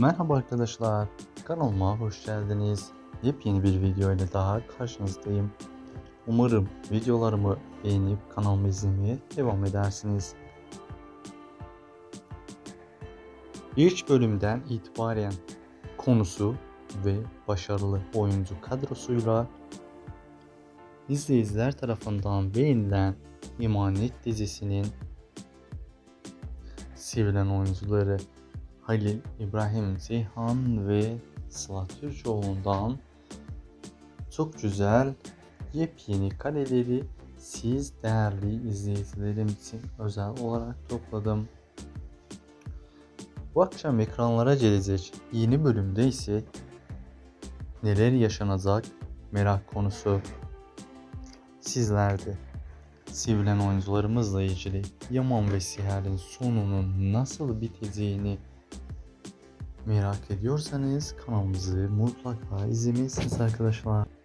Merhaba arkadaşlar, kanalıma hoş geldiniz. Yepyeni bir video ile daha karşınızdayım. Umarım videolarımı beğenip kanalımı izlemeye devam edersiniz. İlk bölümden itibaren konusu ve başarılı oyuncu kadrosuyla izleyiciler tarafından beğenilen İmanet dizisinin sevilen oyuncuları Halil İbrahim Ceyhan ve Sıla Türkoğlu'ndan çok güzel yepyeni kareleri siz değerli izleyicilerim için özel olarak topladım. Bu akşam ekranlara gelecek yeni bölümde ise neler yaşanacak merak konusu. Sizlerde sevilen oyuncularımızla ilgili Yaman ve Siher'in sonunun nasıl biteceğini merak ediyorsanız kanalımızı mutlaka izlemelisiniz arkadaşlar.